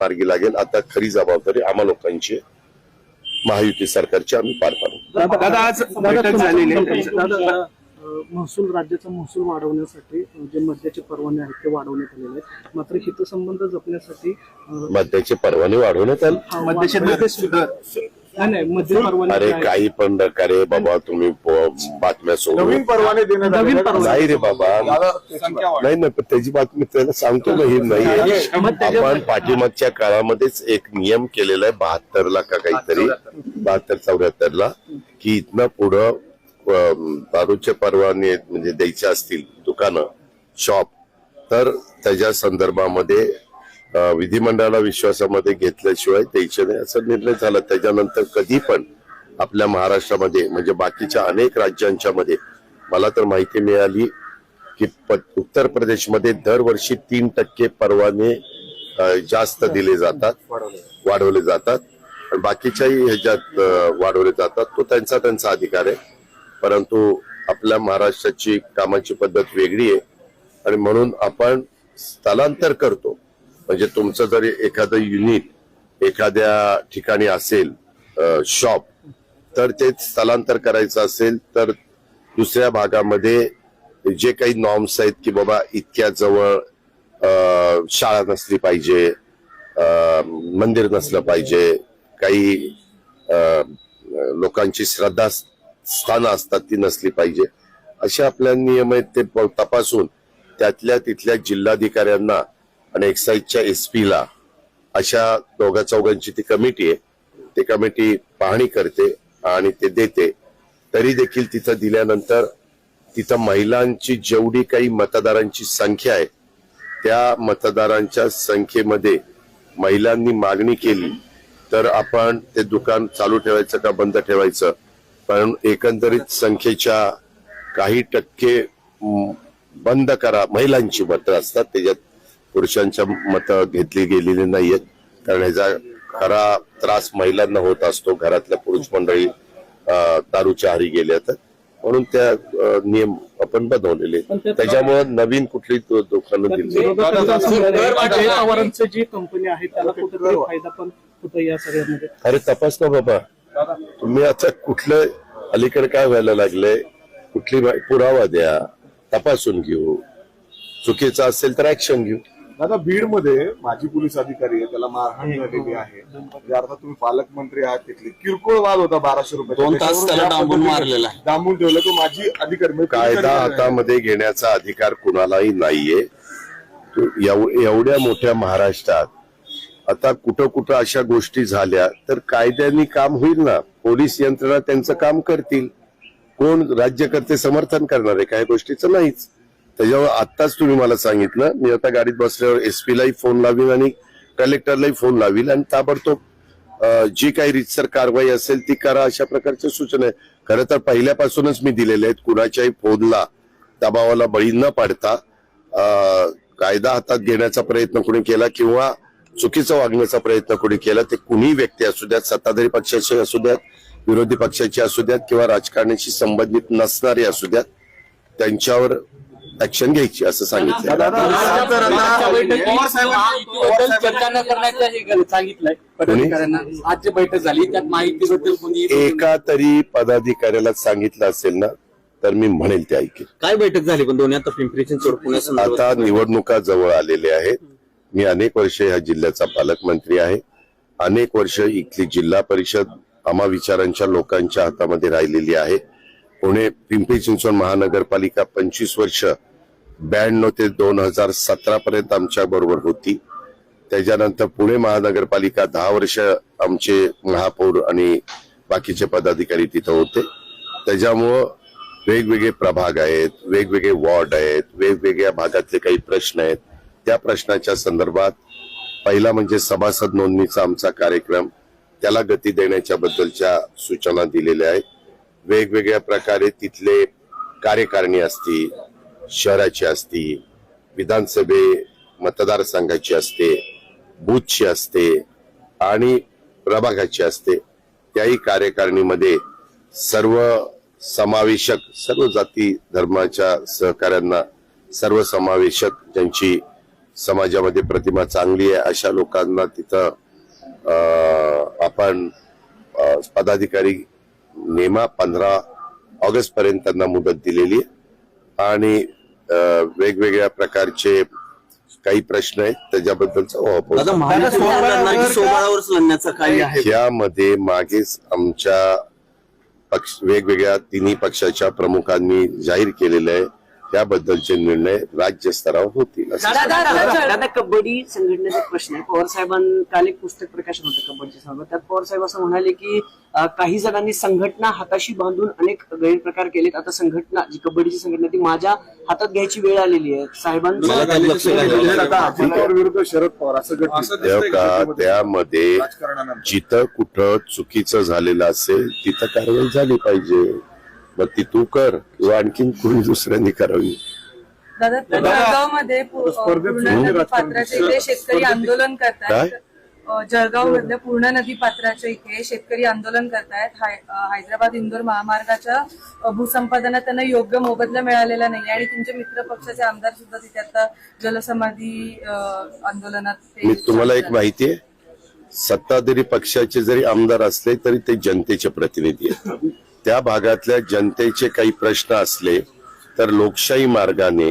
मार्गी लागेल. आता खरी जबाबदारी आम्हा लोकांची. महायुती सरकारची आम्ही पार पाडू. दादा आज दादा, बैठक तुमचं- झालेली आहे. दादा, अं, महसूल राज्याचा महसूल वाढवण्यासाठी जे मद्याचे परवाने आहेत ते वाढवण्यात आलेले आहेत. मात्र हितसंबंध जपण्यासाठी मद्याचे परवाने वाढवण्यात आले. मद्याचे नाही परवाने अरे काही पण प्रकारे बाबा तुम्ही प- बातम्या सोडून. नवीन परवाने देण्यात नवीन आलेले परवाने. नाही रे बाबा. नाही नाही पण त्याची बातमी त्याला सांगतो ना ही नाही मग त्याच्या- आपण पाठीमागच्या काळामध्येच एक नियम केलेला आहे बहात्तर ला का काहीतरी बहात्तर चौऱ्याहत्तर ला की इथनं पुढं अं, दारूचे परवाने म्हणजे द्यायचे असतील दुकानं शॉप तर त्याच्या संदर्भामध्ये विधिमंडळाला विश्वासामध्ये घेतल्याशिवाय द्यायचे नाही. असा निर्णय झाला. त्याच्यानंतर कधी पण आपल्या महाराष्ट्रामध्ये म्हणजे बाकीच्या अनेक राज्यांच्या मध्ये मला तर माहिती मिळाली की प- उत्तर प्रदेशमध्ये दरवर्षी तीन टक्के परवाने जास्त दिले जातात वाढवले जातात. बाकीच्याही ह्याच्यात वाढवले जातात. तो त्यांचा त्यांचा अधिकार आहे. परंतु आपल्या महाराष्ट्राची कामाची पद्धत वेगळी आहे. आणि म्हणून आपण स्थलांतर करतो. म्हणजे तुमचं जर एखादं युनिट एखाद्या ठिकाणी असेल शॉप तर ते स्थलांतर करायचं असेल तर दुसऱ्या भागामध्ये जे काही नॉर्म्स आहेत की बाबा इतक्या जवळ शाळा नसली पाहिजे मंदिर नसलं पाहिजे काही लोकांची श्रद्धा स्थानं असतात ती नसली पाहिजे असे आपल्या नियम आहेत ते तपासून त्यातल्या तिथल्या जिल्हाधिकाऱ्यांना आणि एक्साईजच्या एस पीला अशा दोघा चौघांची ती कमिटी आहे. ती कमिटी पाहणी करते आणि ते देते. तरी देखील तिथं दिल्यानंतर तिथं महिलांची जेवढी काही मतदारांची संख्या आहे त्या मतदारांच्या संख्येमध्ये महिलांनी मागणी केली तर आपण ते दुकान चालू ठेवायचं का बंद ठेवायचं? पण एकंदरीत संख्येच्या काही टक्के बंद करा. महिलांची मतं असतात त्याच्यात पुरुषांच्या मतं घेतली गेलेली नाहीयेत. कारण ह्याचा खरा त्रास महिलांना होत असतो. घरातल्या पुरुष मंडळी दारूच्या आहारी गेल्या तर. म्हणून त्या नियम आपण बनवलेले त्याच्यामुळे नवीन कुठली दु- दुकानं दिली जी कंपनी आहे त्याला फायदा पण या सगळ्यामध्ये. अरे तपास ना बाबा. तुम्ही आता कुठलं अलीकडे काय व्हायला लागलंय? कुठली पुरावा द्या. तपासून घेऊ. चुकीचं असेल तर ऍक्शन घेऊ. दादा बीडमध्ये माजी पोलीस अधिकारी आहे त्याला मारहाण झालेली आहे. म्हणजे अर्थात तुम्ही पालकमंत्री आहात तिथले. किरकोळ वाद होता बाराशे रुपये दोन तास त्याला डांबून मारलेला आहे. डांबून ठेवलं तो माजी अधिकारी म्हणजे कायदा. हातामध्ये घेण्याचा अधिकार कुणालाही नाहीये. तो एव- एवढ्या मोठ्या महाराष्ट्रात आता कुठं कुठं अशा गोष्टी झाल्या तर कायद्याने काम होईल ना? पोलीस यंत्रणा त्यांचं काम करतील. कोण राज्यकर्ते समर्थन करणार आहे? काही गोष्टीचं नाहीच. त्याच्यावर आत्ताच तुम्ही मला सांगितलं. मी आता गाडीत बसल्यावर एसपी लाही फोन लावीन आणि कलेक्टरलाही फोन लावील आणि ताबडतोब जी काही रितसर कारवाई असेल ती करा अशा प्रकारच्या सूचना आहे खरं तर पहिल्यापासूनच मी दिलेल्या आहेत. कुणाच्याही फोनला दबावाला बळी न पाडता कायदा हातात घेण्याचा प्रयत्न कोणी केला किंवा चुकीचं वागण्याचा प्रयत्न कोणी केला ते कुणी व्यक्ती असू द्यात सत्ताधारी पक्षाचे असू द्यात विरोधी पक्षाचे असू द्यात किंवा राजकारणाशी संबंधित नसणारे असू द्यात त्यांच्यावर ऍक्शन घ्यायची असं सांगितलं आजच्या बैठकीत महायुतीबद्दल चर्चा न करण्याचं हे ग- सांगितलंय पदाधिकाऱ्यांना आजची बैठक झाली त्यात माहितीबद्दल कोणी एका तरी पदाधिकाऱ्याला सांगितलं असेल ना तर मी म्हणेल ते ऐकेल काय बैठक झाली पण दोन्ही आता पिंपरी चिंचवड आता निवडणुका जवळ आलेल्या आहेत मी अनेक वर्ष ह्या जिल्ह्याचा पालकमंत्री आहे अनेक वर्ष इथली जिल्हा परिषद आम्हा विचारांच्या लोकांच्या हातामध्ये राहिलेली आहे पुणे पिंपरी चिंचवड महानगरपालिका पंचवीस वर्ष ब्याण्णव ते दोन हजार सतरा पर्यंत आमच्या बरोबर होती. त्याच्यानंतर पुणे महानगरपालिका दहा वर्ष आमचे महापौर आणि बाकीचे पदाधिकारी तिथं होते. त्याच्यामुळं वेगवेगळे प्रभाग आहेत वेगवेगळे वॉर्ड आहेत वेगवेगळ्या भागातले काही प्रश्न आहेत. त्या प्रश्नाच्या संदर्भात पहिला म्हणजे सभासद नोंदणीचा आमचा कार्यक्रम त्याला गती देण्याच्या बद्दलच्या सूचना दिलेल्या आहेत. वेगवेगळ्या प्रकारे तिथले कार्यकारिणी असतील शहराची असती विधानसभे मतदारसंघाची असते बूथची असते आणि प्रभागाची असते. त्याही कार्यकारिणीमध्ये सर्व समावेशक सर्व जाती धर्माच्या सहकाऱ्यांना सर्व समावेशक ज्यांची समाजामध्ये प्रतिमा चांगली आहे अशा लोकांना तिथं आपण पदाधिकारी नेमा पंधरा ऑगस्ट पर्यंत त्यांना मुदत दिलेली आहे. आणि वेगवेगळ्या प्रकारचे काही प्रश्न आहेत त्याच्याबद्दलचा यामध्ये मागेच आमच्या पक्ष वेगवेगळ्या तिन्ही पक्षाच्या प्रमुखांनी जाहीर केलेले आहे. त्याबद्दलचे निर्णय राज्य स्तरावर होतील दादा कबड्डी संघटनेचा एक प्रश्न आहे. पवार साहेबां काल एक पुस्तक प्रकाशन होतं कबड्डीच्या संदर्भात त्यात पवार साहेब असं म्हणाले की काही जणांनी संघटना हाताशी बांधून अनेक गैरप्रकार केलेत. आता संघटना जी कबड्डीची संघटना ती माझ्या हातात घ्यायची वेळ आलेली आहे. विरुद्ध शरद पवार त्यामध्ये जिथं कुठं चुकीचं झालेलं असेल तिथं कारवाई झाली पाहिजे. मग ती तू कर. किंवा आणखीन कोणी दुसऱ्यांनी करावी. दादा जळगावमध्ये स्पर्धेत पूर्ण सोडून नदी राजकारण पात्राच्या इथे शेतकरी आंदोलन करतायत. जळगाव मधल्या पूर्ण नदी पात्राच्या इथे शेतकरी आंदोलन करतायत. हैदराबाद इंदोर महामार्गाच्या भूसंपादनात त्यांना योग्य मोबदला मिळालेला नाही आणि तुमचे मित्र पक्षाचे आमदार सुद्धा तिथे आता जलसमाधी आंदोलनात मी तुम्हाला एक माहिती आहे. सत्ताधारी पक्षाचे जरी आमदार असले तरी ते जनतेचे प्रतिनिधी आहेत. त्या भागातल्या जनतेचे काही प्रश्न असले तर लोकशाही मार्गाने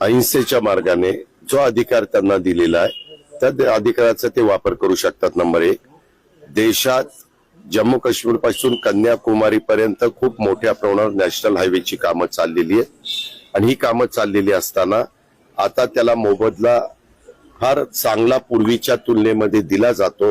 अहिंसेच्या मार्गाने जो अधिकार त्यांना दिलेला आहे त्या अधिकाराचा ते वापर करू शकतात. नंबर एक देशात जम्मू काश्मीरपासून कन्याकुमारी पर्यंत खूप मोठ्या प्रमाणावर नॅशनल हायवेची कामं चाललेली आहेत. आणि ही कामं चाललेली असताना आता त्याला मोबदला फार चांगला पूर्वीच्या तुलनेमध्ये दिला जातो.